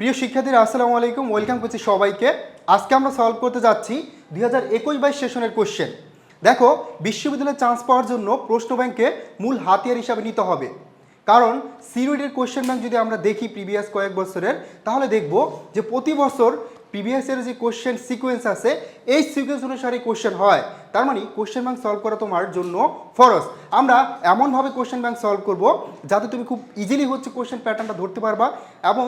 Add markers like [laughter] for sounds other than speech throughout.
প্রিয় শিক্ষার্থীরা, আসসালামু আলাইকুম। ওয়েলকাম করছি সবাইকে। আজকে আমরা সলভ করতে যাচ্ছি দুই হাজার একুশ বাইশ সেশনের কোশ্চেন দেখো বিশ্ববিদ্যালয়ে চান্স পাওয়ার জন্য প্রশ্ন ব্যাংকে মূল হাতিয়ার হিসাবে নিতে হবে। কারণ সিরোডের কোশ্চেন ব্যাংক যদি আমরা দেখি প্রিভিয়াস কয়েক বছরের, তাহলে দেখব যে প্রতি বছর প্রিভিয়াসের যে কোশ্চেন সিকোয়েন্স আছে, এই সিকোয়েন্স অনুসারে কোশ্চেন হয়। তার মানে কোশ্চেন ব্যাংক সলভ করা তোমার জন্য ফরজ। আমরা এমনভাবে কোশ্চেন ব্যাংক সলভ করব, যাতে তুমি খুব ইজিলি হচ্ছে কোশ্চেন প্যাটার্নটা ধরতে পারবা এবং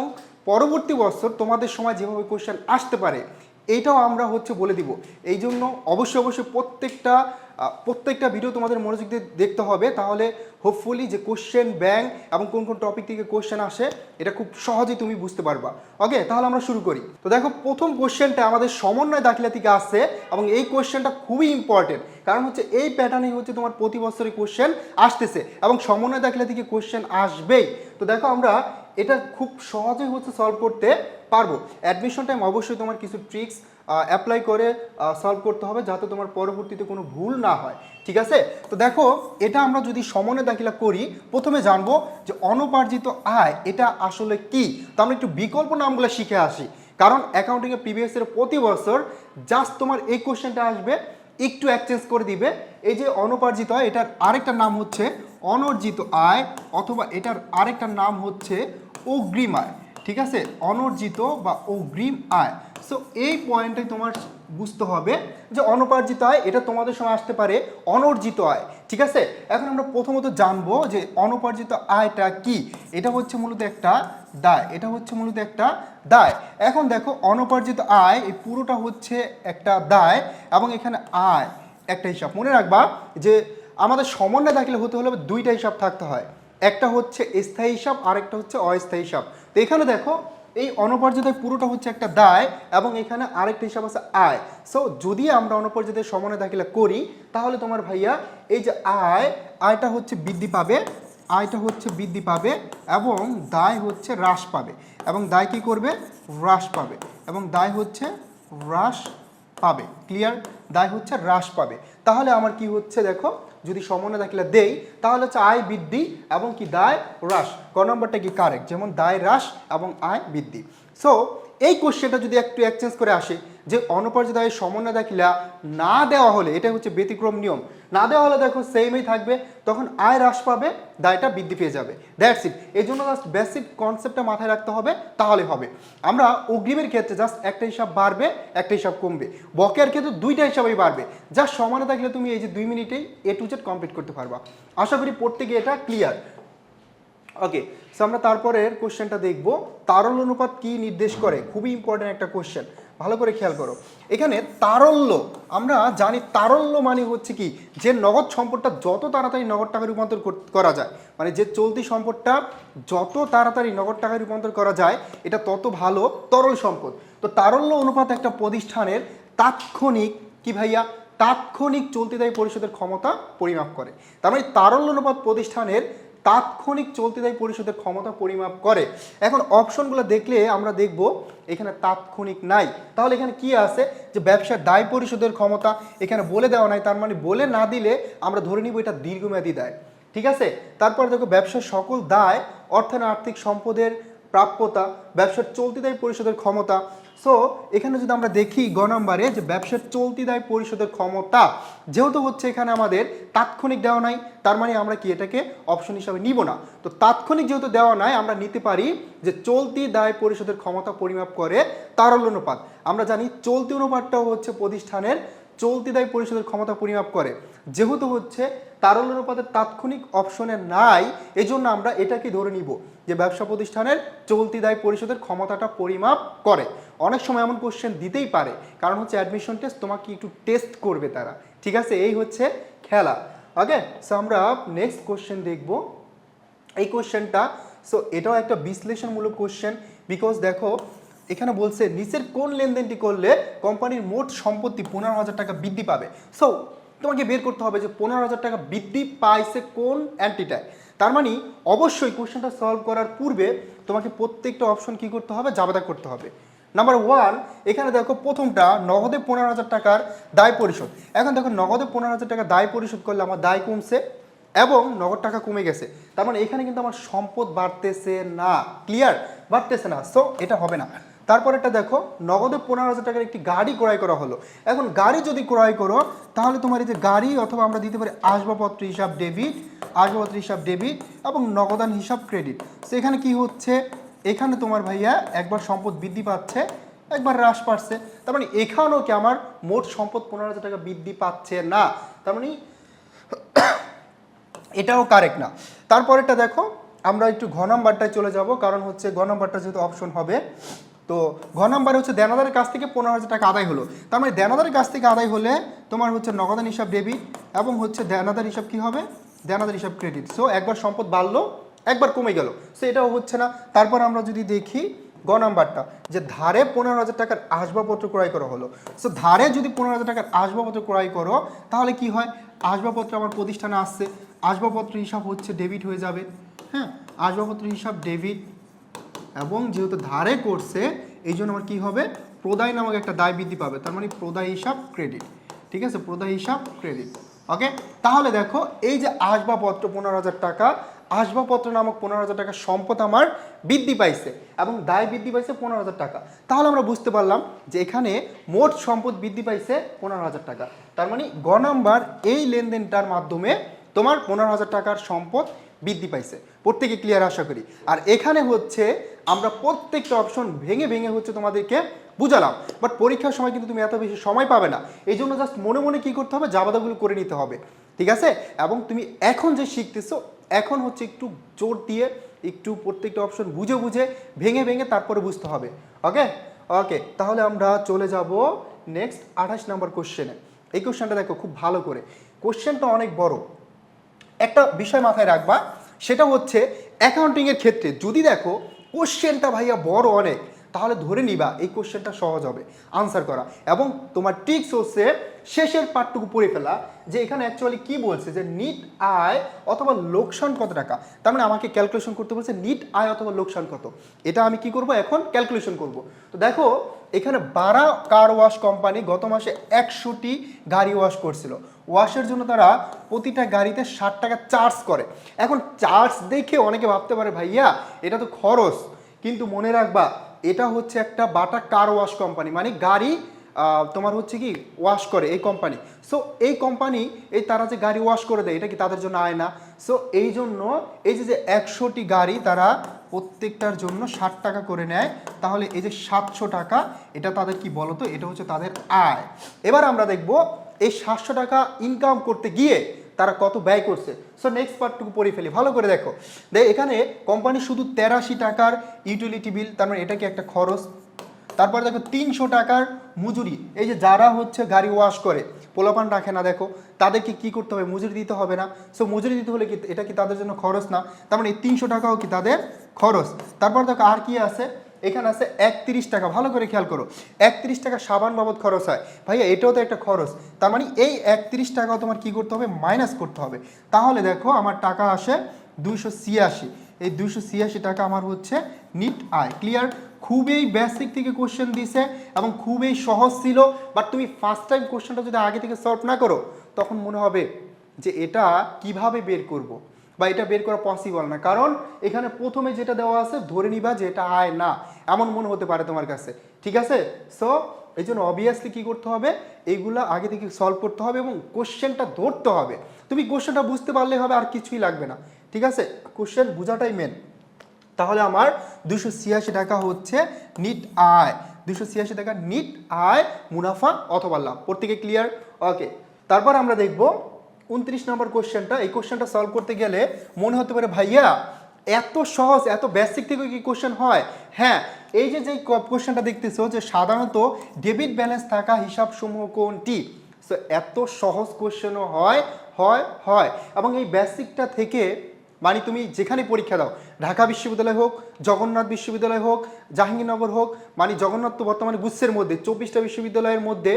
পরবর্তী বছর তোমাদের সময় যেভাবে কোশ্চেন আসতে পারে এইটাও আমরা হচ্ছে বলে দিব। এই জন্য অবশ্যই অবশ্যই প্রত্যেকটা প্রত্যেকটা ভিডিও তোমাদের মনোযোগ দিয়ে দেখতে হবে। তাহলে হোপফুলি যে কোশ্চেন ব্যাংক এবং কোন কোন টপিক থেকে কোশ্চেন আসে, এটা খুব সহজেই তুমি বুঝতে পারবা। ওকে তাহলে আমরা শুরু করি। তো দেখো, প্রথম কোশ্চেনটা আমাদের সমন্বয় দাখিলা থেকে আসছে এবং এই কোশ্চেনটা খুবই ইম্পর্টেন্ট কারণ হচ্ছে এই প্যাটার্নেই হচ্ছে তোমার প্রতি বছরই কোশ্চেন আসতেছে এবং সমন্বয় দাখিলা থেকে কোশ্চেন আসবেই। তো দেখো আমরা এটা খুব সহজেই হচ্ছে সলভ করতে পারব। অ্যাডমিশন টাইম অবশ্যই তোমার কিছু ট্রিক্স অ্যাপ্লাই করে সলভ করতে হবে যাতে তোমার পরবর্তীতে কোনো ভুল না হয়। ঠিক আছে? তো দেখো, এটা আমরা যদি সমনে দাখিলা করি, প্রথমে জানব যে অনুপার্জিত আয় এটা আসলে কি? তো আমরা একটু বিকল্প নামগুলো শিখে আসি। কারণ অ্যাকাউন্টিংয়ে প্রিভিয়াসের প্রতি বছর জাস্ট তোমার এই কোশ্চেনটা আসবে, একটু এক্সচেঞ্জ করে দিবে। এই যে অনুপার্জিত আয়, এটার আরেকটা নাম হচ্ছে অনর্জিত আয়, অথবা এটার আরেকটা নাম হচ্ছে অগ্রিম আয়, ঠিক আছে? অনর্জিত বা অগ্রিম আয়। সো এই পয়েন্টটাই তোমার বুঝতে হবে যে অনুপার্জিত আয়, এটা তোমাদের সময় আসতে পারে অনর্জিত আয়, ঠিক আছে? এখন আমরা প্রথমত জানব যে অনুপার্জিত আয়টা কি। এটা হচ্ছে মূলত একটা দায়, এটা হচ্ছে মূলত একটা দায়। এখন দেখো, অনুপার্জিত আয়, এই পুরোটা হচ্ছে একটা দায় এবং এখানে আয়, একটা হিসাব। মনে রাখবা যে আমাদের সমন্বয় থাকলে হতে হলে দুইটা হিসাব থাকতে হয়। একটা হচ্ছে স্থায়ী হিসাব আর একটা হচ্ছে অস্থায়ী হিসাব। তো এখানে দেখো, এই অনুপার্জিত পুরোটা হচ্ছে একটা দায় এবং এখানে আরেকটা হিসাব আছে আয়। সো যদি আমরা অনুপার্জিত সমানে দাখিলা করি, তাহলে তোমার ভাইয়া, এই যে আয়, আয়টা হচ্ছে বৃদ্ধি পাবে, আয়টা হচ্ছে বৃদ্ধি পাবে এবং দায় হচ্ছে হ্রাস পাবে। এবং দায় কি করবে? হ্রাস পাবে। এবং দায় হচ্ছে হ্রাস পাবে। ক্লিয়ার দায় হচ্ছে হ্রাস পাবে। তাহলে আমার কি হচ্ছে দেখো যদি সমন্বয় থাকলে দেই, তাহলে হচ্ছে আয় বৃদ্ধি এবং কি দায় হ্রাস। ক নম্বরটা কি কারেক্ট যেমন দায় হ্রাস এবং আয় বৃদ্ধি। সো এই কোশ্চেনটা যদি একটু এক্সচেঞ্জ করে আসে, যে অনুপার্জিত আয়ের সমন্বয় দাখিলা না দেওয়া হলে এটা হচ্ছে ব্যতিক্রম নিয়ম। না দেওয়া হলে দেখো সেমই থাকবে, তখন আয় হ্রাস পাবে, দায়টা বৃদ্ধি পেয়ে যাবে। দ্যাটস ইট এই জন্য জাস্ট বেসিক কনসেপ্টটা মাথায় রাখতে হবে, তাহলে হবে। আমরা অগ্রিমের ক্ষেত্রে জাস্ট একটা হিসাব বাড়বে, একটা হিসাব কমবে। বকেয়ার ক্ষেত্রে দুইটা হিসাবেই বাড়বে। যা সমানে থাকলে তুমি এই যে দুই মিনিটেই এ টু জেড কমপ্লিট করতে পারবা। আশা করি পড়তে গিয়ে এটা ক্লিয়ার ওকে সো আমরা তারপরের কোশ্চেনটা দেখব। তারল্য অনুপাত কি নির্দেশ করে? খুবই ইম্পর্টেন্ট একটা কোশ্চেন। ভালো করে খেয়াল করো। এখানে তারল্য, আমরা জানি তারল্য মানে হচ্ছে কি? যে নগদ সম্পদটা যত তাড়াতাড়ি নগদ টাকায় রূপান্তর করা যায় মানে যে চলতি সম্পদটা যত তাড়াতাড়ি নগদ টাকায় রূপান্তর করা যায়, এটা তত ভালো তরল সম্পদ। তো তারল্য অনুপাত একটা প্রতিষ্ঠানের তাৎক্ষণিক কি ভাইয়া? তাৎক্ষণিক চলতি দায়ী পরিশোধের ক্ষমতা পরিমাপ করে। তার মানে তারল্য অনুপাত প্রতিষ্ঠানের তাৎক্ষণিক চলতি দায়ী পরিশোধের ক্ষমতা পরিমাপ করে। এখন অপশনগুলো দেখলে আমরা দেখব এখানে তাৎক্ষণিক নাই। তাহলে এখানে কি আছে? যে ব্যবসার দায় পরিশোধের ক্ষমতা, এখানে বলে দেওয়া নাই। তার মানে বলে না দিলে আমরা ধরে নিব এটা দীর্ঘমেয়াদী দায়। ঠিক আছে? তারপর দেখো ব্যবসার সকল দায় অর্থায়ন আর্থিক সম্পদের প্রাপ্যতা, ব্যবসার চলতি দায় পরিশোধের ক্ষমতা সো এখানে যদি আমরা দেখি গ নম্বরে যে ব্যবসার চলতি দায় পরিশোধের ক্ষমতা, যেহেতু হচ্ছে এখানে আমাদের তাৎক্ষণিক দেওয়া নাই, তার মানে আমরা কি এটাকে অপশন হিসাবে নিব না। তো তাৎক্ষণিক যেহেতু দেওয়া নাই, আমরা নিতে পারি যে চলতি দায় পরিশোধের ক্ষমতা পরিমাপ করে তারল্য অনুপাত। আমরা জানি চলতি অনুপাতটাও হচ্ছে প্রতিষ্ঠানের চলতি দায় পরিশোধের ক্ষমতা পরিমাপ করে। যেহেতু হচ্ছে তারল্য অনুপাতের তাৎক্ষণিক অপশনে নাই এই জন্য আমরা এটাকে ধরে নিব যে ব্যবসা প্রতিষ্ঠানের চলতি দায় পরিশোধের ক্ষমতাটা পরিমাপ করে। অনেক সময় এমন কোশ্চেন দিতেই পারে। কারণ হচ্ছে অ্যাডমিশন টেস্ট তোমাকে একটু টেস্ট করবে তারা। ঠিক আছে? এই হচ্ছে খেলা। ওকে সো আমরা নেক্সট কোশ্চেন দেখব। এই কোশ্চেনটা সো এটাও একটা বিশ্লেষণমূলক কোশ্চেন বিকজ দেখো, এখানে বলছে, নিচের কোন লেনদেনটি করলে কোম্পানির মোট সম্পত্তি পনেরো হাজার টাকা বৃদ্ধি পাবে? সো তোমাকে বের করতে হবে যে পনেরো হাজার টাকা বৃদ্ধি পাইছে কোন অ্যান্টিটায় তার মানে অবশ্যই কোশ্চেনটা সলভ করার পূর্বে তোমাকে প্রত্যেকটা অপশন কি করতে হবে? জাবেদা করতে হবে। নাম্বার ওয়ান এখানে দেখো প্রথমটা, নগদে পনেরো হাজার টাকার দায় পরিশোধ। এখন দেখো নগদে পনেরো হাজার টাকা দায় পরিশোধ করলে আমার দায় কমছে এবং নগদ টাকা কমে গেছে। তার মানে এখানে কিন্তু আমার সম্পদ বাড়তেছে না। ক্লিয়ার বাড়তেছে না। সো এটা হবে না। তারপর একটা দেখো, নগদে পনেরো হাজার টাকার একটি গাড়ি ক্রয় করা হলো। এখন গাড়ি যদি ক্রয় করো, তাহলে তোমার এই যে গাড়ি অথবা আমরা দিতে পারি আসবাবপত্র, হিসাব ডেবিট আসবাবপত্র, হিসাব ডেবিট এবং নগদান, হিসাব ক্রেডিট সেখানে কি হচ্ছে? এখানে তোমার ভাইয়া একবার সম্পদ বৃদ্ধি পাচ্ছে, একবার হ্রাস পাচ্ছে। তার মানে এখানেও কি আমার মোট সম্পদ পনেরো হাজার টাকা বৃদ্ধি পাচ্ছে না? তার মানে [coughs] এটাও কারেক্ট না। তারপরেরটা দেখো, আমরা একটু ঘ নাম্বারটায় চলে যাব, কারণ হচ্ছে ঘ নাম্বারটা যেহেতু অপশন হবে, তো ঘ নাম্বারে হচ্ছে দেনাদারের কাছ থেকে পনেরো হাজার টাকা আদায় হলো। তার মানে দেনাদারের কাছ থেকে আদায় হলে তোমার হচ্ছে নগদান হিসাব ডেবিট এবং হচ্ছে দেনাদার হিসাব কি হবে? দেনাদার হিসাব ক্রেডিট সো একবার সম্পদ বাড়লো একবার কমে গেল। সে এটাও হচ্ছে না। তারপর আমরা যদি দেখি গ নাম্বারটা, যে ধারে পনেরো হাজার টাকার আসবাবপত্র ক্রয় করা হলো। সো ধারে যদি পনেরো হাজার টাকার আসবাবপত্র ক্রয় করো, তাহলে কি হয়? আসবাবপত্র আমার প্রতিষ্ঠানে আসছে। আসবাবপত্র হিসাব হচ্ছে ডেবিট হয়ে যাবে। হ্যাঁ আসবাবপত্র হিসাব ডেবিট এবং যেহেতু ধারে করছে, এই জন্য আমার কী হবে? প্রদায় নামক একটা দায় বৃদ্ধি পাবে। তার মানে প্রদায় হিসাব ক্রেডিট ঠিক আছে? প্রদায় হিসাব ক্রেডিট ওকে তাহলে দেখো, এই যে আসবাবপত্র পনেরো হাজার টাকা আসবাবপত্র নামক পনেরো হাজার টাকা সম্পদ আমার বৃদ্ধি পাইছে এবং দায় বৃদ্ধি পাইছে পনেরো হাজার টাকা। তাহলে আমরা বুঝতে পারলাম যে এখানে মোট সম্পদ বৃদ্ধি পাইছে পনেরো হাজার টাকা। তার মানে গ নাম্বার এই লেনদেনটার মাধ্যমে তোমার পনেরো হাজার টাকার সম্পদ বৃদ্ধি পাইছে। প্রত্যেকে ক্লিয়ার আশা করি। আর এখানে হচ্ছে আমরা প্রত্যেকটা অপশন ভেঙে ভেঙে হচ্ছে তোমাদেরকে বুঝালাম। বাট পরীক্ষার সময় কিন্তু তুমি এত বেশি সময় পাবে না। এই জন্য জাস্ট মনে মনে কী করতে হবে? জাবাদাগুলো করে নিতে হবে। ঠিক আছে? এবং তুমি এখন যে শিখতেছো, এখন হচ্ছে একটু জোর দিয়ে একটু প্রত্যেকটা অপশন বুঝে বুঝে, ভেঙে ভেঙে তারপরে বুঝতে হবে। ওকে ওকে তাহলে আমরা চলে যাব নেক্সট আঠাশ নাম্বার কোশ্চেনে এই কোশ্চেনটা দেখো খুব ভালো করে। কোশ্চেনটা অনেক বড়। একটা বিষয় মাথায় রাখবা। সেটা হচ্ছে অ্যাকাউন্টিংয়ের ক্ষেত্রে যদি দেখো কোশ্চেনটা ভাইয়া বড় অনেক। তাহলে ধরে নিবা এই কোশ্চেনটা সহজ হবে। আনসার করা। এবং তোমার টিক্স হচ্ছে শেষের পার্টটুকু পড়ে ফেলা, যে এখানে অ্যাকচুয়ালি কি বলছে যে নিট আয় অথবা লোকসান কত টাকা? তার মানে আমাকে ক্যালকুলেশন করতে বলছে নিট আয় অথবা লোকসান কত? এটা আমি কি করব এখন? ক্যালকুলেশন করব। তো দেখো, এখানে বারা কার ওয়াশ কোম্পানি গত মাসে একশোটি গাড়ি ওয়াশ করছিল। ওয়াশের জন্য তারা প্রতিটা গাড়িতে ষাট টাকা চার্জ করে। এখন চার্জ দেখে অনেকে ভাবতে পারে, ভাইয়া, এটা তো খরচ। কিন্তু মনে রাখবা এটা হচ্ছে একটা বাটা কার ওয়াশ কোম্পানি মানে গাড়ি তোমার হচ্ছে কি ওয়াশ করে এই কোম্পানি সো এই কোম্পানি এই তারা যে গাড়ি ওয়াশ করে দেয়, এটা কি তাদের জন্য আয় না? সো এই জন্য এই যে যে একশোটি গাড়ি তারা প্রত্যেকটার জন্য ষাট টাকা করে নেয়, তাহলে এই যে সাতশো টাকা, এটা তাদের কি বলতো? এটা হচ্ছে তাদের আয়। এবার আমরা দেখব, এই সাতশো টাকা ইনকাম করতে গিয়ে তারা কত ব্যয় করছে। সো নেক্সট পার্টটুকু পড়ে ফেলি। ভালো করে দেখো। দেখ এখানে কোম্পানি শুধু তেরাশি টাকার ইউটিলিটি বিল তার মানে এটা কি একটা খরচ। তারপর দেখো, তিনশো টাকার মজুরি। এই যে যারা হচ্ছে গাড়ি ওয়াশ করে, পোলাপান রাখে না, দেখো, তাদেরকে কি করতে হবে? মজুরি দিতে হবে না। সো মজুরি দিতে হলে কি, এটা কি তাদের জন্য খরচ না? তার মানে এই তিনশো টাকাও কি তাদের খরচ। তারপর দেখো, আর কি আছে? এখানে আছে একত্রিশ টাকা, ভালো করে খেয়াল করো। একত্রিশ টাকা সাবান বাবদ খরচ হয়। ভাইয়া, এটাও তো একটা খরচ। তার মানে এই একত্রিশ টাকাও তোমার কি করতে হবে? মাইনাস করতে হবে। তাহলে দেখো, আমার টাকা আসে দুইশো ছিয়াশি। এই দুইশো ছিয়াশি টাকা আমার হচ্ছে নিট আয়। ক্লিয়ার খুবই বেসিক থেকে কোশ্চেন দিছে এবং খুবই সহজ ছিল। বাট তুমি ফার্স্ট টাইম কোশ্চেনটা যদি আগে থেকে সলভ না করো, তখন মনে হবে যে এটা কীভাবে বের করব। বা এটা বের করা পসিবল না। কারণ এখানে প্রথমে যেটা দেওয়া আছে, ধরে নিবা যে এটা আয় না। এমন মনে হতে পারে তোমার কাছে। ঠিক আছে? সো এই জন্য অবভিয়াসলি কী করতে হবে? এইগুলো আগে থেকে সলভ করতে হবে এবং কোশ্চেনটা ধরতে হবে। তুমি কোশ্চেনটা বুঝতে পারলে হবে, আর কিছুই লাগবে না। ঠিক আছে? কোশ্চেন বোঝাটাই মেন তাহলে আমার দুশো ছিয়াশি টাকা হচ্ছে নিট আয়। দুশো ছিয়াশি টাকা নিট আয়, মুনাফা অথবা লাভ। প্রত্যেকে ক্লিয়ার ওকে তারপর আমরা দেখব উনত্রিশ নম্বর কোশ্চেনটা, এই কোশ্চেনটা সলভ করতে গেলে মনে হতে পারে, ভাইয়া, এত সহজ, এত বেসিক থেকে কি কোশ্চেন হয়? হ্যাঁ এই যে যে কোশ্চেনটা দেখতেছো যে সাধারণত ডেবিট ব্যালেন্স থাকা হিসাব সমূহ কোনটি? সো এত সহজ কোশ্চেনও হয় হয় হয়। এবং এই বেসিকটা থেকে মানে তুমি যেখানে পরীক্ষা দাও, ঢাকা বিশ্ববিদ্যালয় হোক, জগন্নাথ বিশ্ববিদ্যালয় হোক, জাহাঙ্গীরনগর হোক মানে জগন্নাথ তো বর্তমানে গুচ্ছের মধ্যে, চব্বিশটা বিশ্ববিদ্যালয়ের মধ্যে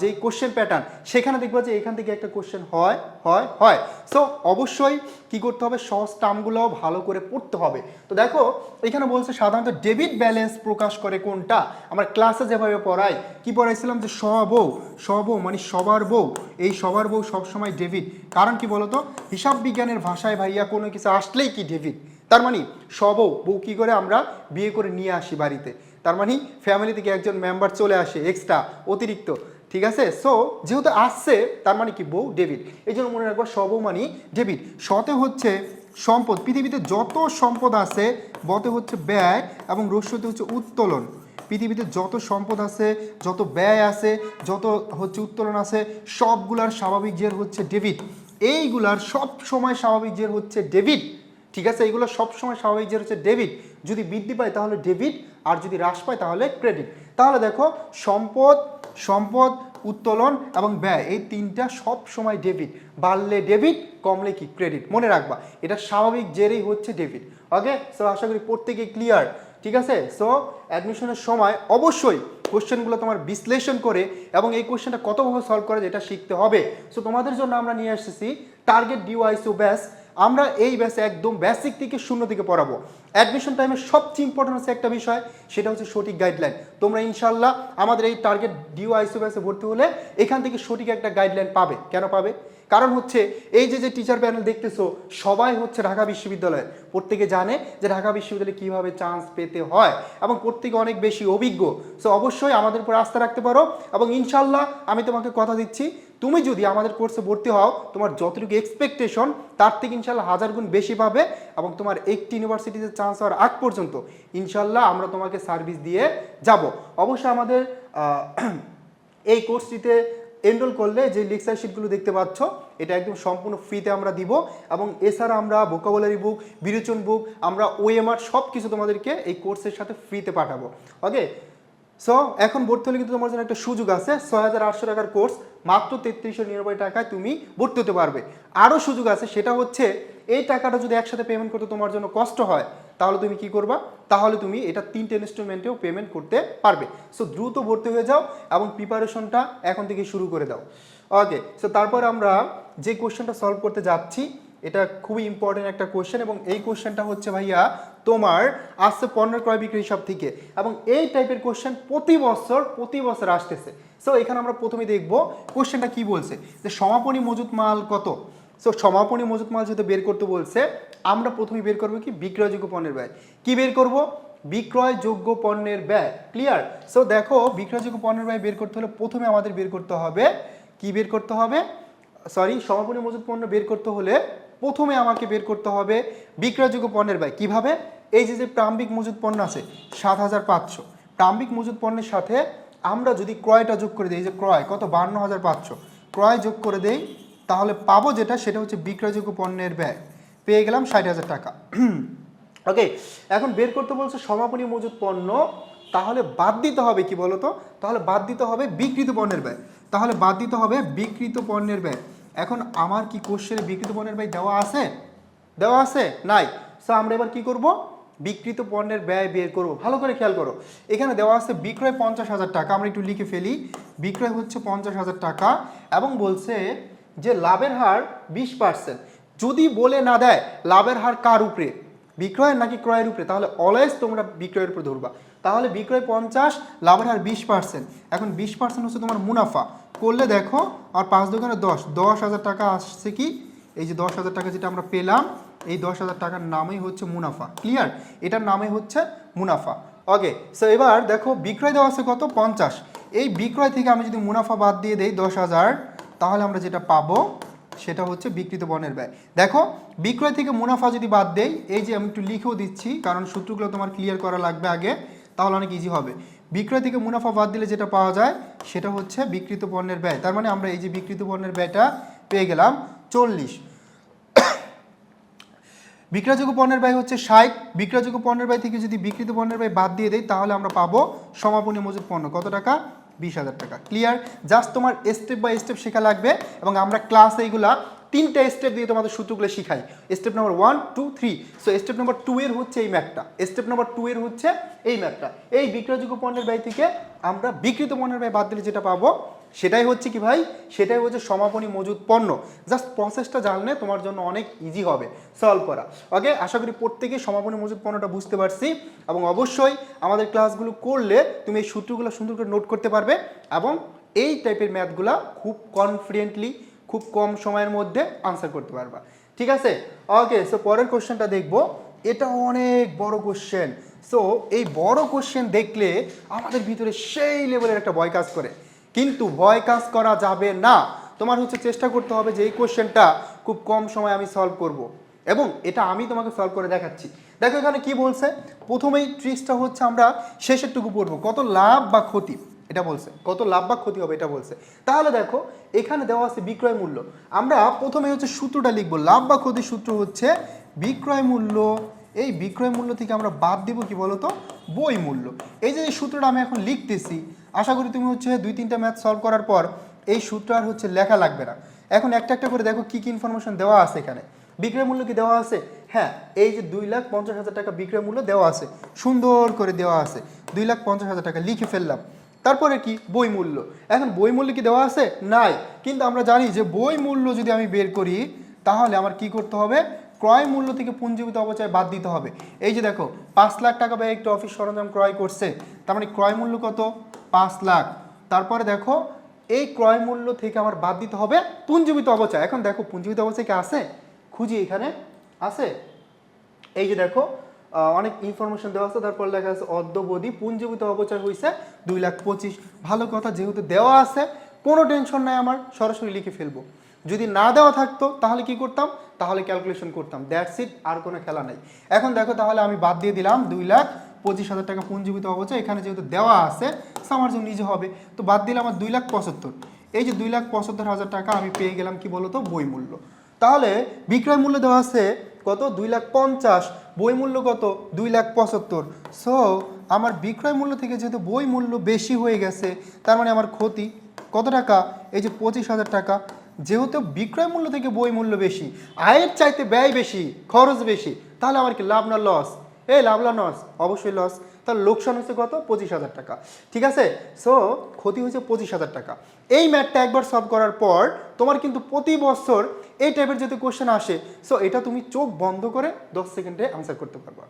যেই কোশ্চেন প্যাটার্ন সেখানে দেখবা যে এখান থেকে একটা কোশ্চেন হয় হয় হয়। সো অবশ্যই কি করতে হবে? সহজ টার্মগুলোও ভালো করে পড়তে হবে। তো দেখো, এখানে বলছে সাধারণত ডেবিট ব্যালেন্স প্রকাশ করে কোনটা? আমরা ক্লাসে যেভাবে পড়াই, কি পড়াইছিলাম? যে সবউ সবউ মানে সবার বউ। এই সবার বউ সবসময় ডেবিট। কারণ কি বলতো? হিসাব বিজ্ঞানের ভাষায় ভাইয়া কোনো কিছু আসলেই কি ডেভিড? তার মানে সবও বউ কী করে আমরা বিয়ে করে নিয়ে আসি বাড়িতে? তার মানে ফ্যামিলি থেকে একজন মেম্বার চলে আসে এক্সট্রা অতিরিক্ত, ঠিক আছে? সো যেহেতু আসছে, তার মানে কি বউ ডেভিড? এই জন্য মনে রাখব সবও মানে ডেভিড। সতে হচ্ছে সম্পদ। পৃথিবীতে যত সম্পদ আছে, বতে হচ্ছে ব্যয় এবং রস্যতে হচ্ছে উত্তোলন। পৃথিবীতে যত সম্পদ আছে, যত ব্যয় আছে, যত হচ্ছে উত্তোলন আছে, সবগুলার স্বাভাবিক জের হচ্ছে ডেবিট এইগুলার সব সময় স্বাভাবিক জের হচ্ছে ডেবিট ঠিক আছে? এইগুলো সবসময় স্বাভাবিক জের হচ্ছে ডেবিট যদি বৃদ্ধি পায় তাহলে ডেবিট আর যদি হ্রাস পায় তাহলে ক্রেডিট। তাহলে দেখো, সম্পদ সম্পদ, উত্তোলন এবং ব্যয়, এই তিনটা সব সময় ডেবিট বাড়লে ডেবিট কমলে কি? ক্রেডিট। মনে রাখবা, এটা স্বাভাবিক জেরেই হচ্ছে ডেবিট ওকে সো আশা করি প্রত্যেকে ক্লিয়ার ঠিক আছে? সো অ্যাডমিশনের সময় অবশ্যই কোশ্চেনগুলো তোমার বিশ্লেষণ করে এবং এই কোশ্চেনটা কতভাবে সলভ করে যেটা শিখতে হবে। সো তোমাদের জন্য আমরা নিয়ে এসেছি টার্গেট ডিওয়াইসও ব্যাস আমরা এই ব্যাস একদম বেসিক থেকে শূন্য থেকে পড়াবো। অ্যাডমিশন টাইমে সবচেয়ে ইম্পর্টেন্ট হচ্ছে একটা বিষয়, সেটা হচ্ছে সঠিক গাইডলাইন তোমরা ইনশাল্লাহ আমাদের এই টার্গেট ডিও আইসো ভর্তি হলে এখান থেকে সঠিক একটা গাইডলাইন পাবে। কেন পাবে? কারণ হচ্ছে এই যে যে টিচার প্যানেল দেখতেছো, সবাই হচ্ছে ঢাকা বিশ্ববিদ্যালয়ের। প্রত্যেকে জানে যে ঢাকা বিশ্ববিদ্যালয়ে কীভাবে চান্স পেতে হয় এবং প্রত্যেকে অনেক বেশি অভিজ্ঞ। সো অবশ্যই আমাদের উপর আস্থা রাখতে পারো এবং ইনশাল্লাহ আমি তোমাকে কথা দিচ্ছি, তুমি যদি আমাদের কোর্সে ভর্তি হও, তোমার যতটুকু এক্সপেকটেশন তার থেকে ইনশাল্লাহ হাজার গুণ বেশি পাবে এবং তোমার একটি ইউনিভার্সিটিতে চান্স হওয়ার আগ পর্যন্ত ইনশাল্লাহ আমরা তোমাকে সার্ভিস দিয়ে যাব। অবশ্যই আমাদের এই কোর্সটিতে এনরোল করলে যে লেকচার শিটগুলো দেখতে পাচ্ছ, এটা একদম সম্পূর্ণ ফ্রিতে আমরা দিব এবং এছাড়া আমরা ভোকাবুলারি বুক বিরোচন বুক আমরা ওএমআর সব কিছু তোমাদেরকে এই কোর্সের সাথে ফ্রিতে পাঠাবো। ওকে সো এখন ভর্তি হলে কিন্তু তোমার জন্য একটা সুযোগ আছে, ছয় হাজার আটশো টাকার কোর্স, মাত্র তেত্রিশশো নিরানব্বই টাকায় তুমি ভর্তি হতে পারবে। আরও সুযোগ আছে, সেটা হচ্ছে এই টাকাটা যদি একসাথে পেমেন্ট করতে তোমার জন্য কষ্ট হয় তাহলে তুমি কি করবা? তাহলে তুমি এটা তিনটে ইনস্টলমেন্টেও পেমেন্ট করতে পারবে। সো দ্রুত ভর্তি হয়ে যাও এবং প্রিপারেশনটা এখন থেকে শুরু করে দাও। ওকে সো তারপর আমরা যে কোশ্চেনটা সলভ করতে যাচ্ছি, এটা খুবই ইম্পর্টেন্ট একটা কোশ্চেন এবং এই কোশ্চেনটা হচ্ছে ভাইয়া তোমার আসছে পণ্যের ক্রয় বিক্রি হিসাব থেকে এবং এই টাইপের কোশ্চেন প্রতি বছর প্রতি বছর আসতেছে। সো এখানে আমরা প্রথমে দেখব কোশ্চেনটা কি বলছে? যে সমাপনী মজুত মাল কত? সো সমাপনী মজুত মাল যেহেতু বের করতে বলছে, আমরা প্রথমে বের করব কি? বিক্রয়যোগ্য পণ্যের ব্যয়। কি বের করব? বিক্রয়যোগ্য পণ্যের ব্যয়। ক্লিয়ার সো দেখো, বিক্রয়যোগ্য পণ্যের ব্যয় বের করতে হলে প্রথমে আমাদের বের করতে হবে, কি বের করতে হবে? সরি সমাপনী মজুত পণ্য বের করতে হলে প্রথমে আমাকে বের করতে হবে বিক্রয়যোগ্য পণ্যের ব্যয়। কীভাবে? এই যে যে প্রাম্বিক মজুত পণ্য আছে, সাত হাজার পাঁচশো। প্রাম্বিক মজুত পণ্যের সাথে আমরা যদি ক্রয়টা যোগ করে দিই যে ক্রয়, কত? বান্ন হাজার পাঁচশো। ক্রয় যোগ করে দেই তাহলে পাবো যেটা, সেটা হচ্ছে বিক্রয়যোগ্য পণ্যের ব্যয়। পেয়ে গেলাম ষাট হাজার টাকা। [clears throat] ওকে এখন বের করতে বলছে সমাপনী মজুত পণ্য, তাহলে বাদ দিতে হবে কি বলতো? তাহলে বাদ দিতে হবে বিকৃত পণ্যের ব্যয়। তাহলে বাদ দিতে হবে বিকৃত পণ্যের ব্যয়। এখন আমার কি কোশ্চেনে বিকৃত পণ্যের ব্যয় দেওয়া আছে? দেওয়া আছে? নাই। সো আমরা এবার কি করব? বিকৃত পণ্যের ব্যয় বের করব। ভালো করে খেয়াল করো। এখানে দেওয়া আছে বিক্রয় পঞ্চাশ হাজার টাকা। আমরা একটু লিখে ফেলি। বিক্রয় হচ্ছে পঞ্চাশ হাজার টাকা এবং বলছে যে লাভের হার বিশ পার্সেন্ট যদি বলে না দেয়, লাভের হার কার উপরে? বিক্রয়ের নাকি ক্রয়ের উপরে? তাহলে অলওয়েজ তোমরা বিক্রয়ের উপরে ধরবা। তাহলে বিক্রয় পঞ্চাশ, লাভের হার বিশ পার্সেন্ট এখন বিশ পার্সেন্ট হচ্ছে তোমার মুনাফা। করলে দেখো, আর পাঁচ দোকানে দশ। দশ হাজার টাকা আসছে কি? এই যে দশ হাজার টাকা যেটা আমরা পেলাম, এই দশ হাজার টাকার নামই হচ্ছে মুনাফা। ক্লিয়ার এটার নামই হচ্ছে মুনাফা। ওকে সো এবার দেখো, বিক্রয় দেওয়া আছে কত? পঞ্চাশ। এই বিক্রয় থেকে আমি যদি মুনাফা বাদ দিয়ে দেই দশ হাজার তাহলে আমরা যেটা পাবো, সেটা হচ্ছে বিকৃত পণ্যের ব্যয়। দেখো, বিক্রয় থেকে মুনাফা যদি বাদ দেই, এই যে আমি একটু লিখেও দিচ্ছি, কারণ সূত্রগুলো তোমার ক্লিয়ার করা লাগবে আগে, তাহলে অনেক ইজি হবে। বিক্রয় থেকে মুনাফা বাদ দিলে যেটা পাওয়া যায়, সেটা হচ্ছে বিকৃত পণ্যের ব্যয়। তার মানে আমরা এই যে বিকৃত পণ্যের ব্যয়টা পেয়ে গেলাম চল্লিশ। বিক্রয়যোগ্য পণ্যের ব্যয় হচ্ছে ষাট। বিক্রয়যোগ্য পণ্যের ব্যয় থেকে যদি বিক্রিত পণ্যের ব্যয় বাদ দিয়ে দেয় তাহলে আমরা পাবো সমাপনী মজুত পণ্য। কত টাকা? বিশ হাজার টাকা। ক্লিয়ার জাস্ট তোমার স্টেপ বাই স্টেপ শেখা লাগবে এবং আমরা ক্লাস এইগুলা তিনটা স্টেপ দিয়ে তোমাদের সূত্রগুলো শিখাই। স্টেপ নম্বর one two three so step নম্বর টু এর হচ্ছে এই ম্যাপটা স্টেপ নম্বর টু এর হচ্ছে এই ম্যাপটা এই বিক্রয়যোগ্য পণ্যের ব্যয় থেকে আমরা বিক্রিত পণ্যের ব্যয় বাদ দিলে যেটা পাবো সেটাই হচ্ছে কি ভাই? সেটাই হচ্ছে সমাপনী মজুদ পণ্য। জাস্ট প্রসেসটা জানলে তোমার জন্য অনেক ইজি হবে। সলভ করা। ওকে আশা করি প্রত্যেকে সমাপনী মজুদ পণ্যটা বুঝতে পারছি। এবং অবশ্যই আমাদের ক্লাসগুলো করলে তুমি এই সূত্রগুলো সুন্দর করে নোট করতে পারবে এবং এই টাইপের ম্যাথগুলা খুব কনফিডেন্টলি খুব কম সময়ের মধ্যে আনসার করতে পারবা। ঠিক আছে? ওকে সো পরের কোশ্চেনটা দেখব। এটা অনেক বড় কোশ্চেন সো এই বড় কোশ্চেন দেখলে আমাদের ভিতরে সেই লেভেলের একটা ভয় কাজ করে। কিন্তু ভয় কাজ করা যাবে না। তোমার হচ্ছে চেষ্টা করতে হবে যে এই কোশ্চেনটা খুব কম সময় আমি সলভ করব। এবং এটা আমি তোমাকে সলভ করে দেখাচ্ছি। দেখো এখানে কি বলছে? প্রথমেই ট্রিক্সটা হচ্ছে আমরা শেষেরটুকু পড়ব। কত লাভ বা ক্ষতি? এটা বলছে। কত লাভ বা ক্ষতি হবে এটা বলছে। তাহলে দেখো, এখানে দেওয়া আছে বিক্রয় মূল্য। আমরা প্রথমে হচ্ছে সূত্রটা লিখব। লাভ বা ক্ষতির সূত্র হচ্ছে বিক্রয় মূল্য। এই বিক্রয় মূল্য থেকে আমরা বাদ দিব কি বলতো? বই মূল্য। এই যে সূত্রটা আমি এখন লিখতেছি, আশা করি তুমি হচ্ছে দুই তিনটা ম্যাথ সলভ করার পর এই সূত্র আর হচ্ছে লেখা লাগবে না। এখন একটা একটা করে দেখো কি কি ইনফরমেশন দেওয়া আছে এখানে। বিক্রয় মূল্য কি দেওয়া আছে? হ্যাঁ এই যে দুই লাখ পঞ্চাশ হাজার টাকা বিক্রয় মূল্য দেওয়া আছে। সুন্দর করে দেওয়া আছে। দুই লাখ পঞ্চাশ হাজার টাকা লিখে ফেললাম। তারপরে কি? বই মূল্য। এখন বই মূল্য কি দেওয়া আছে? নাই। কিন্তু আমরা জানি যে বই মূল্য যদি আমি বের করি, তাহলে আমার কি করতে হবে? ক্রয় মূল্য থেকে পুঞ্জীবিত অবচয় বাদ দিতে হবে। এই যে দেখো, পাঁচ লাখ টাকা ব্যয় একটা অফিস সরঞ্জাম ক্রয় করছে, তার মানে ক্রয় মূল্য কত? পাঁচ লাখ। তারপরে দেখো, এই ক্রয় মূল্য থেকে আমার বাদ দিতে হবে পুঞ্জীবিত অবচয় এখন দেখো পুঞ্জীবিত অবচয় কি আছে? খুঁজি এখানে আছে। এই যে দেখো অনেক ইনফরমেশন দেওয়া আছে, তারপর লেখা আছে, অদ্যবধি পুঞ্জীবিত অপচয় হয়েছে দুই লাখ পঁচিশ। ভালো কথা, যেহেতু দেওয়া আছে, কোনো টেনশন নাই আমার, সরাসরি লিখে ফেলব। যদি না দেওয়া থাকতো, তাহলে কি করতাম? তাহলে ক্যালকুলেশন করতাম। দ্যাটস ইট আর কোনো খেলা নাই। এখন দেখো, তাহলে আমি বাদ দিয়ে দিলাম দুই লাখ পঁচিশ হাজার টাকা পুঞ্জীবিত অবচয়। এখানে যেহেতু দেওয়া আছে আমার জন্য নিজে হবে। তো বাদ দিলে আমার দুই লাখ পঁচাত্তর। এই যে দুই লাখ পঁচাত্তর হাজার টাকা আমি পেয়ে গেলাম কি বলতো? বই মূল্য। তাহলে বিক্রয় মূল্য দেওয়া আছে কত? দুই লাখ পঞ্চাশ। বই মূল্য কত? দুই লাখ পঁচাত্তর। সো আমার বিক্রয় মূল্য থেকে যেহেতু বই মূল্য বেশি হয়ে গেছে, তার মানে আমার ক্ষতি কত টাকা? এই যে পঁচিশ হাজার টাকা। যেহেতু বিক্রয় মূল্য থেকে বই মূল্য বেশি, আয়ের চাইতে ব্যয় বেশি, খরচ বেশি, তাহলে আমার কি লাভ না লস এই লাভ না লস অবশ্যই লস তাহলে লোকসান হচ্ছে কত? পঁচিশ হাজার টাকা। ঠিক আছে? সো ক্ষতি হয়েছে পঁচিশ হাজার টাকা। এই ম্যাথটা একবার সলভ করার পর তোমার কিন্তু প্রতি বছর এই টাইপের যদি কোশ্চেন আসে সো এটা তুমি চোখ বন্ধ করে দশ সেকেন্ডে আনসার করতে পারবা।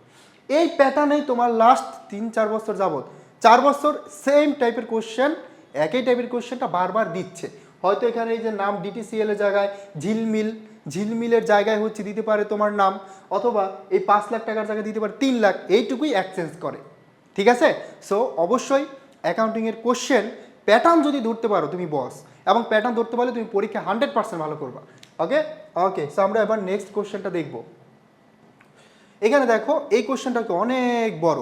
এই প্যাটার্নেই তোমার লাস্ট তিন, চার বছর যাবত চার বছর সেম টাইপের কোশ্চেন একই টাইপের কোশ্চেনটা বারবার দিচ্ছে। হয়তো এখানে এই যে নাম ডিটিসিএল এর জায়গায় ঝিলমিল, ঝিলমিলের জায়গায় হচ্ছে দিতে পারে তোমার নাম, অথবা এই পাঁচ লাখ টাকার জায়গায় দিতে পারে তিন লাখ, এইটুকুই এক্সচেঞ্জ করে, ঠিক আছে? সো অবশ্যই অ্যাকাউন্টিংয়ের কোশ্চেন প্যাটার্ন যদি ধরতে পারো তুমি বস এবং প্যাটার্ন ধরতে পারলে তুমি পরীক্ষা হান্ড্রেড পার্সেন্ট ভালো করবা ওকে ওকে সো আমরা এবার নেক্সট কোশ্চেনটা দেখব। এখানে দেখো, এই কোশ্চেনটাকে অনেক বড়,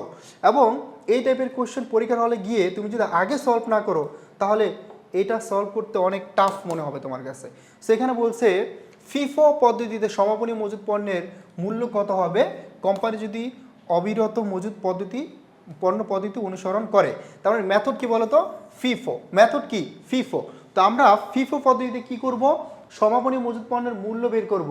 এবং এই টাইপের কোশ্চেন পরীক্ষার হলে গিয়ে তুমি যদি আগে সলভ না করো, তাহলে এটা সলভ করতে অনেক টাফ মনে হবে তোমার কাছে। সেখানে বলছে ফিফো পদ্ধতিতে সমাপনী মজুদ পণ্যের মূল্য কত হবে? কোম্পানি যদি অবিরত মজুদ পদ্ধতি, পণ্য পদ্ধতি অনুসরণ করে, তার মানে মেথড কি বলতো? ফিফো মেথড কি? ফিফো তো আমরা ফিফো পদ্ধতিতে কি করব? সমাপনী মজুদ পণ্যের মূল্য বের করব।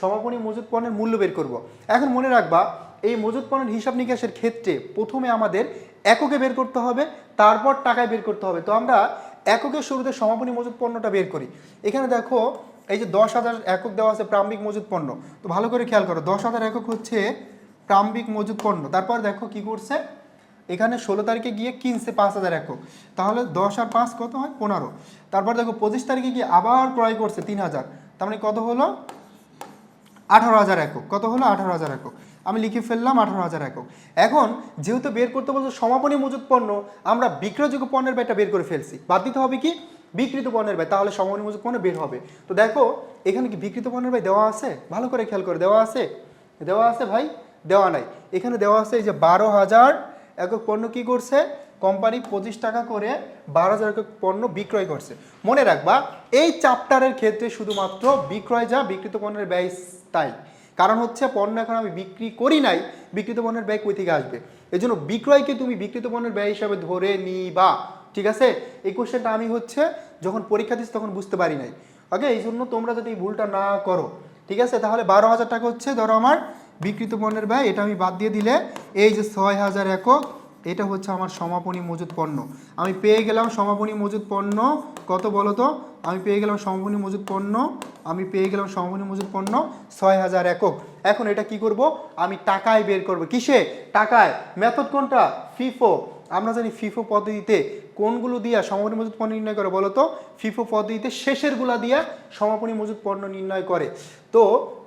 সমাপনী মজুদ পণ্যের মূল্য বের করব। এখন মনে রাখবা, এই মজুদ পণ্যের হিসাব নিকাশের ক্ষেত্রে প্রথমে আমাদের এককে বের করতে হবে, তারপর টাকায় বের করতে হবে। তো আমরা এককের শুরুতে সমাপনী মজুদ পণ্যটা বের করি। এখানে দেখো, এই যে দশ হাজার একক দেওয়া আছে প্রাম্বিক মজুদ পণ্য। তো ভালো করে খেয়াল করো, দশ হাজার একক হচ্ছে প্রাম্বিক মজুদ পণ্য। তারপর দেখো কি করছে, এখানে ষোলো তারিখে গিয়ে কিনছে পাঁচ হাজার একক। তাহলে দশ আর পাঁচ কত হয়? পনেরো। তারপর দেখো, পঁচিশ তারিখে গিয়ে আবার ক্রয় করছে তিন হাজার। তার মানে কত হলো? আঠারো হাজার একক। কত হলো? আঠারো হাজার একক। আমি লিখে ফেললাম আঠারো হাজার একক। এখন যেহেতু বের করতে বলছো সমাপনী মজুদ পণ্য, আমরা বিক্রয়যোগ্য পণ্যের ব্যয়টা বের করে ফেলছি। বাদ দিতে হবে কি? বিকৃত পণ্যের ব্যয়। তাহলে সমাপনী মজুদ পণ্য বের হবে। তো দেখো, এখানে কি বিকৃত পণ্যের ব্যয় দেওয়া আছে? ভালো করে খেয়াল করে, দেওয়া আছে? দেওয়া আছে ভাই? দেওয়া নাই। এখানে দেওয়া আছে এই যে বারো হাজার একক পণ্য কি করছে? কোম্পানি পঁচিশ টাকা করে বারো হাজার একক পণ্য বিক্রয় করছে। মনে রাখবা, এই চ্যাপ্টারের ক্ষেত্রে শুধুমাত্র বিক্রয় যা বিকৃত পণ্যের ব্যয়, তাই। কারণ হচ্ছে পণ্য এখন আমি বিক্রি করি নাই বিকৃত পণ্যের ব্যয় কই থেকে আসবে? এই জন্য বিক্রয়কে তুমি বিকৃত পণ্যের ব্যয় হিসাবে ধরে নিবা, ঠিক আছে? এই কোশ্চেনটা আমি হচ্ছে যখন পরীক্ষা দিচ্ছি তখন বুঝতে পারি নাই। ওকে এই জন্য তোমরা যদি এই ভুলটা না করো, ঠিক আছে? তাহলে বারো হাজার টাকা হচ্ছে ধরো আমার বিকৃত পণ্যের ব্যয়, এটা আমি বাদ দিয়ে দিলে এই যে ছয় হাজার একক এটা হচ্ছে আমার সমাপনী মজুদ পণ্য। আমি পেয়ে গেলাম সমাপনী মজুদ পণ্য, কত বলো তো? আমি পেয়ে গেলাম সমাপনী মজুদ পণ্য, আমি পেয়ে গেলাম সমাপনী মজুদ পণ্য ছয় হাজার একক। এখন এটা কি করব? আমি টাকায় বের করব। কিসে? টাকায়। মেথড কোনটা? ফিফো আমরা জানি ফিফো পদ্ধতিতে কোনগুলো দিয়া সমাপনী মজুদ পণ্য নির্ণয় করে, বলো তো? ফিফো পদ্ধতিতে শেষেরগুলা দিয়া সমাপনী মজুদ পণ্য নির্ণয় করে। তো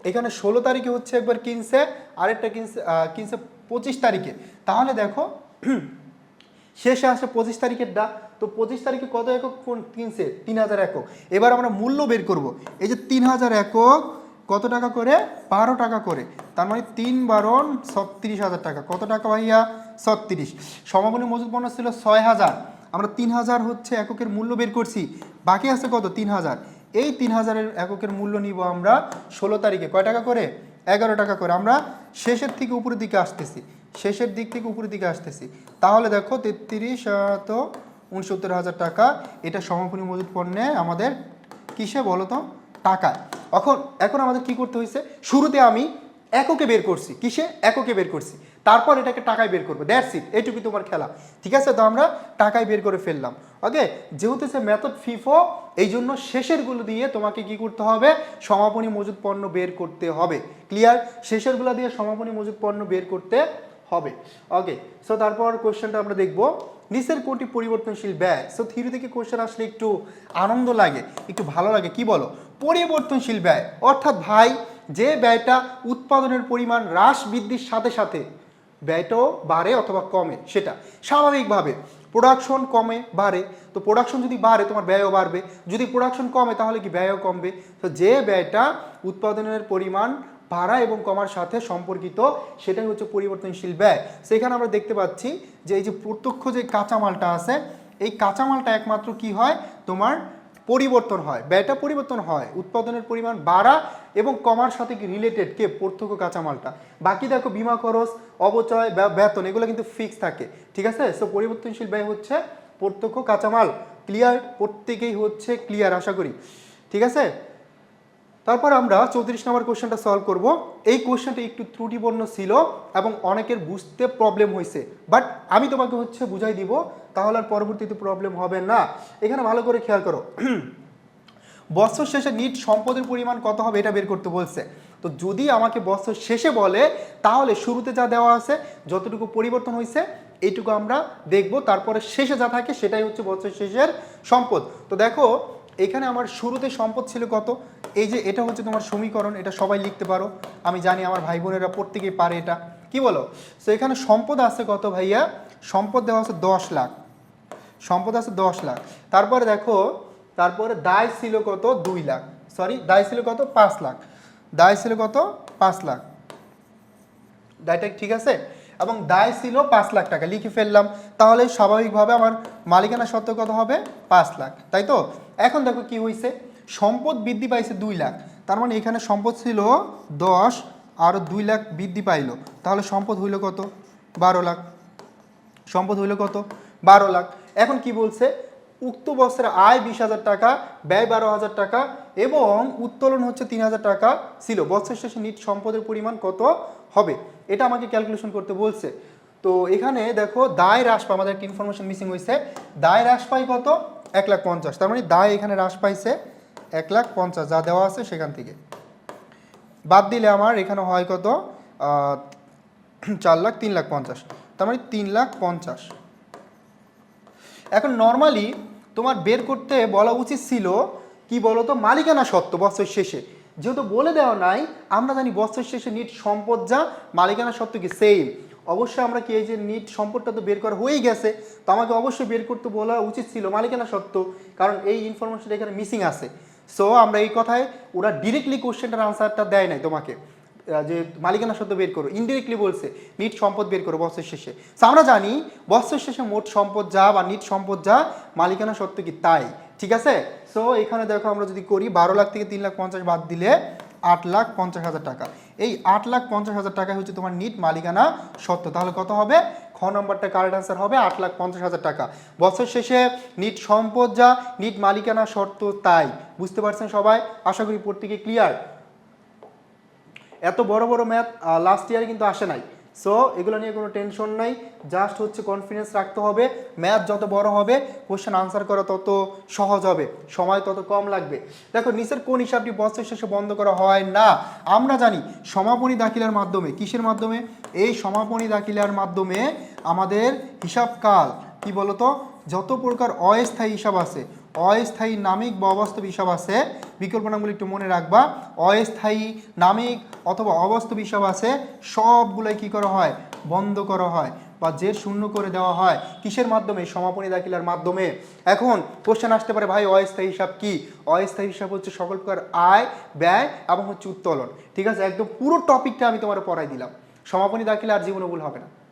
এখানে ষোলো তারিখে হচ্ছে একবার কিনছে, আরেকটা কিনছে কিনছে পঁচিশ তারিখে। তাহলে দেখো [clears throat] শেষে আসে পঁচিশ তারিখেরটা তো পঁচিশ তারিখে কত একক কোন কিনছে তিন হাজার একক। এবার আমরা মূল্য বের করব। এই যে তিন হাজার একক, কত টাকা করে? বারো টাকা করে। তার মানে তিন বারণ ছত্রিশ হাজার টাকা। কত টাকা ভাইয়া? ছত্রিশ। সমাপনী মজুদ পণ্য ছিল ছয় হাজার। আমরা তিন হাজার হচ্ছে এককের মূল্য বের করছি। বাকি আছে কত? তিন হাজার। এই তিন হাজারের এককের মূল্য নিব আমরা ষোলো তারিখে। কয় টাকা করে? এগারো টাকা করে। আমরা শেষের থেকে উপরের দিকে আসতেছি। শেষের দিক থেকে উপরের দিকে আসতেছি। তাহলে দেখো তেত্রিশ তো উনসত্তর হাজার টাকা। এটা সমাপনী মজুদ পণ্যে আমাদের কিসে বলো তো? টাকায়। এখন এখন আমাদের কি করতে হয়েছে? শুরুতে আমি এককে বের করছি। কিসে? এককে বের করছি। তারপর এটাকে টাকায় বের করব। দ্যাটস ইট এইটুকুই তোমার খেলা। ঠিক আছে? তো আমরা টাকায় বের করে ফেললাম। ওকে যেহেতু সে মেথড ফিফো এই জন্য শেষেরগুলো দিয়ে তোমাকে কি করতে হবে? সমাপনী মজুদ পণ্য বের করতে হবে। ক্লিয়ার শেষেরগুলো দিয়ে সমাপনী মজুদ পণ্য বের করতে হবে। ওকে সো তারপর কোশ্চেনটা আমরা দেখব। নিচের কোনটি পরিবর্তনশীল ব্যয়? সো থিওরি থেকে কোশ্চেন আসলে একটু আনন্দ লাগে, একটু ভালো লাগে। কি বলো? পরিবর্তনশীল ব্যয়। অর্থাৎ ভাই, যে ব্যয়টা উৎপাদনের পরিমাণ হ্রাস বৃদ্ধির সাথে সাথে ব্যয়টাও বাড়ে অথবা কমে, সেটা স্বাভাবিকভাবে। প্রোডাকশন কমে, বাড়ে। তো প্রোডাকশন যদি বাড়ে, তোমার ব্যয়ও বাড়বে। যদি প্রোডাকশন কমে, তাহলে কি ব্যয়ও কমবে? তো যে ব্যয়টা উৎপাদনের পরিমাণ বাড়া এবং কমার সাথে সম্পর্কিত, সেটাই হচ্ছে পরিবর্তনশীল ব্যয়। সেখানে আমরা দেখতে পাচ্ছি যে এই যে প্রত্যক্ষ যে কাঁচামালটা আছে, এই কাঁচামালটা একমাত্র কি হয়? তোমার পরিবর্তন হয়। ব্যয়টা পরিবর্তন হয়, উৎপাদনের পরিমাণ বাড়া এবং কমার সাথে কি রিলেটেড কে? প্রত্যক্ষ কাঁচামালটা। বাকি দেখো বিমা খরচ অবচয় বেতন, এগুলো কিন্তু ফিক্স থাকে। ঠিক আছে? সো পরিবর্তনশীল ব্যয় হচ্ছে প্রত্যক্ষ কাঁচামাল। ক্লিয়ার প্রত্যেকেই হচ্ছে ক্লিয়ার আশা করি। ঠিক আছে? তারপর আমরা চৌত্রিশ নম্বর কোশ্চেনটা সলভ করব। এই কোশ্চেনটা একটু ত্রুটিপূর্ণ ছিল এবং অনেকের বুঝতে প্রবলেম হয়েছে। বাট আমি তোমাকে হচ্ছে বুঝাই দিব, তাহলে আর পরবর্তীতে প্রবলেম হবে না। এখানে ভালো করে খেয়াল করো। [clears throat] বছর শেষে নিট সম্পদের পরিমাণ কত হবে এটা বের করতে বলছে। তো যদি আমাকে বছর শেষে বলে, তাহলে শুরুতে যা দেওয়া আছে, যতটুকু পরিবর্তন হয়েছে, এইটুকু আমরা দেখব। তারপরে শেষে যা থাকে, সেটাই হচ্ছে বছর শেষের সম্পদ। তো দেখো এখানে আমার শুরুতে সম্পদ ছিল কত? এই যে এটা হচ্ছে তোমার সমীকরণ, এটা সবাই লিখতে পারো। আমি জানি আমার ভাই বোনেরা প্রত্যেকেই পারে এটা। কি বলো? তো এখানে সম্পদ আছে কত ভাইয়া? সম্পদ দেওয়া আছে দশ লাখ। সম্পদ আছে দশ লাখ। তারপরে দেখো, তারপরে দায় ছিল কত? দুই লাখ। সরি দায় ছিল কত? পাঁচ লাখ। দায় ছিল কত? পাঁচ লাখ। দায়টা ঠিক আছে? এবং দায় ছিল পাঁচ লাখ টাকা। লিখে ফেললাম। তাহলে স্বাভাবিকভাবে আমার মালিকানা সত্ত্ব কত হবে? পাঁচ লাখ। তাই তো? এখন দেখো কি হয়েছে সম্পদ বৃদ্ধি পাইছে দুই লাখ। তার মানে এখানে সম্পদ ছিল দশ, আর দুই লাখ বৃদ্ধি পাইলো। তাহলে সম্পদ হইল কত? বারো লাখ। সম্পদ হইল কত? বারো লাখ। এখন কি বলছে? উক্ত বছরে আয় বিশ হাজার টাকা, ব্যয় বারো হাজার টাকা এবং উত্তোলন হচ্ছে তিন হাজার টাকা ছিল। বছর শেষে নিট সম্পদের পরিমাণ কত হবে? এটা আমাকে ক্যালকুলেশন করতে বলছে। তো এখানে দেখো দায় হ্রাস পায়। আমাদের একটা ইনফরমেশন মিসিং হয়েছে দায় হ্রাস পাই কত? এক লাখ পঞ্চাশ। তার মানে দায় এখানে হ্রাস পাইছে এক লাখ পঞ্চাশ, যা দেওয়া আছে সেখান থেকে। বাদ দিলে আমার এখানে হয় কত? চার লাখ, তিন লাখ পঞ্চাশ। তার মানে তিন লাখ পঞ্চাশ। এখন নর্মালি তোমার বের করতে বলা উচিত ছিল, কি বলতো, মালিকানা সত্ত্ব বছর শেষে। যেহেতু বলে দেওয়া নাই, আমরা জানি বছর শেষে নিট সম্পদ যা, মালিকানা সত্ত্ব কি সেম অবশ্যই আমরা কি এই যে নিট সম্পদটা তো বের করা হয়েই গেছে তো আমাকে অবশ্যই বের করতে বলা উচিত ছিল মালিকানা সত্ত্ব কারণ এই ইনফরমেশনটা এখানে মিসিং আছে। সো আমরা এই কথায় ওরা ডিরেক্টলি কোশ্চেনটার আনসারটা দেয় নাই তোমাকে যে মালিকানা সত্ত্ব বের করো। ইনডিরেক্টলি বলছে নিট সম্পদ বের করো বছর শেষে। So, আমরা জানি বছর শেষে মোট সম্পদ যা বা নিট সম্পদ যা মালিকানা সত্ত্ব কি তাই ঠিক আছে? সো এখানে দেখো আমরা যদি করি বারো লাখ থেকে তিন লাখ পঞ্চাশ বাদ দিলে আট লাখ পঞ্চাশ হাজার টাকা। এই আট লাখ পঞ্চাশ হাজার টাকা হচ্ছে তোমার নিট মালিকানা সত্য। তাহলে কত হবে? খ নম্বরটা কারেক্ট আনসার হবে, আট লাখ পঞ্চাশ হাজার টাকা। বছর শেষে নিট সম্পদ যা, নিট মালিকানা শর্ত তাই। বুঝতে পারছেন সবাই? আশা করি প্রত্যেকে ক্লিয়ার এত বড় বড় ম্যাথ লাস্ট ইয়ারে কিন্তু আসে নাই। সো এগুলো নিয়ে কোনো টেনশন নাই। জাস্ট হচ্ছে কনফিডেন্স রাখতে হবে। ম্যাথ যত বড় হবে কোশ্চেন আনসার করা তত সহজ হবে। সময় তত কম লাগবে। দেখো, নিচের কোন হিসাবটি বছর শেষে বন্ধ করা হয় না? আমরা জানি, সমাপনী দাখিলার মাধ্যমে, কিসের মাধ্যমে? এই সমাপনী দাখিলার মাধ্যমে আমাদের হিসাবকাল, কি বলতো? যত প্রকার অস্থায়ী হিসাব আছে অস্থায়ী নামিক বা অবাস্তব হিসাব আছে বিকল্প নামগুলো একটু মনে রাখবা। অস্থায়ী নামিক অথবা অবাস্তব হিসাব আছে, সবগুলোই কি করা হয়? বন্ধ করা হয় বা জের শূন্য করে দেওয়া হয়। কিসের মাধ্যমে? সমাপনী দাখিলার মাধ্যমে। এখন কোশ্চেন আসতে পারে, ভাই, অস্থায়ী হিসাব কি? অস্থায়ী হিসাব হচ্ছে সকল প্রকার আয়, ব্যয় এবং হচ্ছে উত্তোলন। ঠিক আছে? একদম পুরো টপিকটা আমি তোমার পড়াই দিলাম। সমাপনী দাখিলা আর জীবনে ভুল হবে না।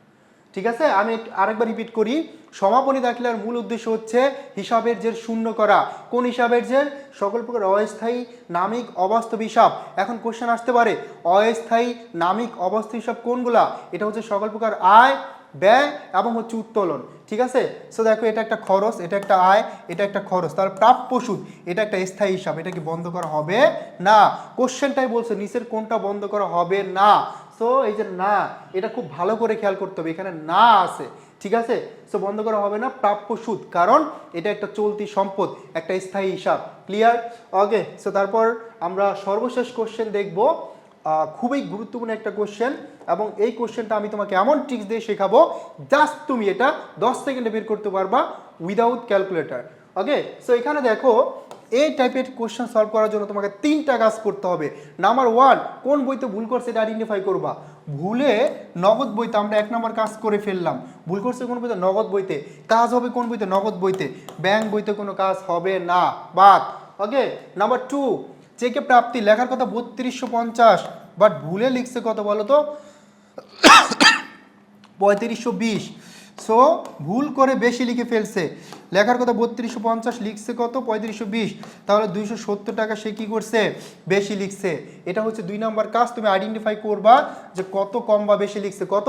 ঠিক আছে? আমি আরেকবার রিপিট করি। সমাপনী দাখিলার মূল উদ্দেশ্য হচ্ছে হিসাবের জের শূন্য করা। কোন হিসাবের জের? সকল প্রকার অস্থায়ী নামিক অবাস্তব হিসাব। এখন কোশ্চেন আসতে পারে, অস্থায়ী নামিক অবাস্তব হিসাব কোনগুলা? এটা হচ্ছে সকল প্রকার আয়, ব্যয় এবং হচ্ছে উত্তোলন। ঠিক আছে? সো দেখো, এটা একটা খরচ, এটা একটা আয়, এটা একটা খরচ। তার প্রাপ্য সুদ, এটা একটা স্থায়ী হিসাব। এটা কি বন্ধ করা হবে না? কোশ্চেনটাই বলছে, নিচের কোনটা বন্ধ করা হবে না? সো এই যে না, এটা খুব ভালো করে খেয়াল করতে হবে। এখানে না আছে, ঠিক আছে? সো বন্ধ করা হবে না, প্রাপ্য সুদ। কারণ এটা একটা চলতি সম্পদ, একটা স্থায়ী হিসাব। ক্লিয়ার ওকে সো তারপর আমরা সর্বশেষ কোশ্চেন দেখব। খুবই গুরুত্বপূর্ণ একটা কোশ্চেন এবং এই কোশ্চেনটা আমি তোমাকে এমন ট্রিক্স দিয়ে শেখাবো জাস্ট তুমি এটা দশ সেকেন্ডে বের করতে পারবা উইদাউট ক্যালকুলেটর ওকে সো এখানে দেখো এই টাইপের কোশ্চেন সলভ করার জন্য তোমাকে তিনটা কাজ করতে হবে। নাম্বার ওয়ান কোন বইতে ভুল করছে এটা আইডেন্টিফাই করবা। ভুলে নগদ বইতে আমরা এক নম্বর কাজ করে ফেললাম। ভুল করছে কোন বইতে? নগদ বইতে। কাজ হবে কোন বইতে? নগদ বইতে। ব্যাংক বইতে কোনো কাজ হবে না। বাদ। ওকে নাম্বার টু চেকে প্রাপ্তি লেখার কথা বত্রিশশো পঞ্চাশ বাট ভুলে লিখছে কত বলো তো [coughs] পঁয়ত্রিশশো বিশ। সো ভুল করে বেশি লিখে ফেলছে। লেখার কথা বত্রিশশো পঞ্চাশ লিখছে কত? পঁয়ত্রিশশো বিশ। তাহলে দুইশো সত্তর টাকা সে কী করছে? বেশি লিখছে। এটা হচ্ছে দুই নাম্বার কাজ। তুমি আইডেন্টিফাই করবা যে কত কম বা বেশি লিখছে। কত?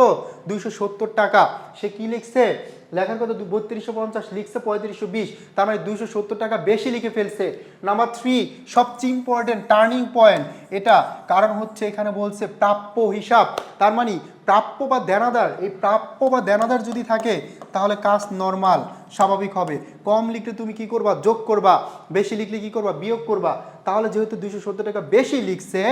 দুইশো সত্তর টাকা। সে কি লিখছে? লেখার কথা বত্রিশশো পঞ্চাশ লিখছে পঁয়ত্রিশশো বিশ। তার মানে দুইশো সত্তর টাকা বেশি লিখে ফেলছে। নাম্বার থ্রি সবচেয়ে ইম্পর্টেন্ট টার্নিং পয়েন্ট এটা কারণ হচ্ছে এখানে বলছে প্রাপ্য হিসাব। তার মানে প্রাপ্য বা দেনাদার, এই প্রাপ্য বা দেনাদার যদি থাকে, তাহলে কাজ নর্মাল, স্বাভাবিক হবে। কম লিখলে তুমি কি করবা? যোগ করবা। বেশি লিখলে কি করবা? বিয়োগ করবা। তাহলে যেহেতু দুইশো সত্তর টাকা বেশি লিখছে,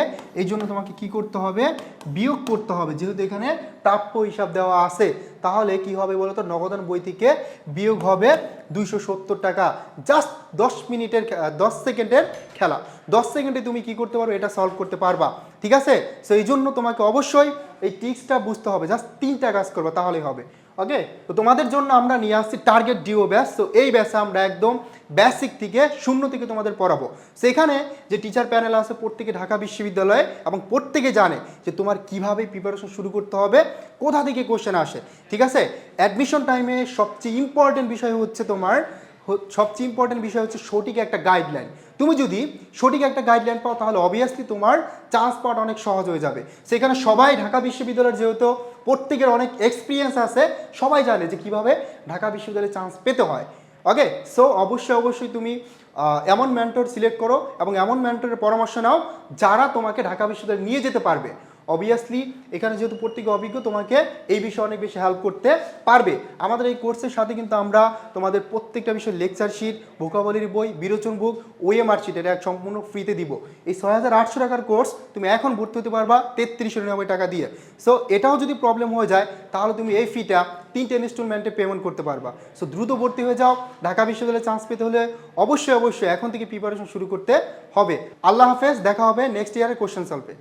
এই জন্য তোমাকে কি করতে হবে? বিয়োগ করতে হবে। যেহেতু এখানে প্রাপ্য হিসাব দেওয়া আছে, তাহলে কি হবে বলতো? নগদান বই থেকে বিয়োগ হবে। দুইশো সত্তর টাকা জাস্ট দশ মিনিটের দশ সেকেন্ডের খেলা। দশ সেকেন্ডে তুমি কি করতে পারো এটা সলভ করতে পারবা। ঠিক আছে? সো এই জন্য তোমাকে অবশ্যই এই টিক্সটা বুঝতে হবে। জাস্ট তিনটা কাজ করবা, তাহলেই হবে। ওকে তো তোমাদের জন্য আমরা নিয়ে আসছি টার্গেট ডিও ব্যাস তো এই ব্যাসে আমরা একদম বেসিক থেকে শূন্য থেকে তোমাদের পড়াবো। সেখানে যে টিচার প্যানেল আছে প্রত্যেকে ঢাকা বিশ্ববিদ্যালয়ে এবং প্রত্যেকে জানে যে তোমার কীভাবে প্রিপারেশন শুরু করতে হবে, কোথা থেকে কোশ্চেন আসে। ঠিক আছে? অ্যাডমিশন টাইমে সবচেয়ে ইম্পর্টেন্ট বিষয় হচ্ছে তোমার সবচেয়ে ইম্পর্টেন্ট বিষয় হচ্ছে সঠিক একটা গাইডলাইন তুমি যদি সঠিক একটা গাইডলাইন পাও, তাহলে অবভিয়াসলি তোমার চান্স পাওয়াটা অনেক সহজ হয়ে যাবে। সেখানে সবাই ঢাকা বিশ্ববিদ্যালয়ের যেহেতু প্রত্যেকের অনেক এক্সপিরিয়েন্স আছে, সবাই জানে যে কীভাবে ঢাকা বিশ্ববিদ্যালয়ে চান্স পেতে হয়। ওকে সো অবশ্যই অবশ্যই তুমি এমন মেন্টর সিলেক্ট করো এবং এমন মেন্টরের পরামর্শ নাও যারা তোমাকে ঢাকা বিশ্ববিদ্যালয়ে নিয়ে যেতে পারবে। অবভিয়াসলি এখানে যেহেতু প্রত্যেকে অভিজ্ঞ, তোমাকে এই বিষয়ে অনেক বেশি হেল্প করতে পারবে। আমাদের এই কোর্সের সাথে কিন্তু আমরা তোমাদের প্রত্যেকটা বিষয় লেকচার শিট ভোকাবলির বই, বিরোচন বুক ওএমআর শিট এটা এক সম্পূর্ণ ফ্রিতে দিব। এই ছয় হাজার আটশো টাকার কোর্স তুমি এখন ভর্তি হতে পারবা তেত্রিশশো নিরানব্বই টাকা দিয়ে। সো এটাও যদি প্রবলেম হয়ে যায়, তাহলে তুমি এই ফিটা তিনটে ইনস্টলমেন্টে পেমেন্ট করতে পারবা। সো দ্রুত ভর্তি হয়ে যাও। ঢাকা বিশ্ববিদ্যালয়ে চান্স পেতে হলে অবশ্যই অবশ্যই এখন থেকে প্রিপারেশন শুরু করতে হবে। আল্লাহ হাফেজ, দেখা হবে নেক্সট ইয়ারে কোশ্চেন সলভে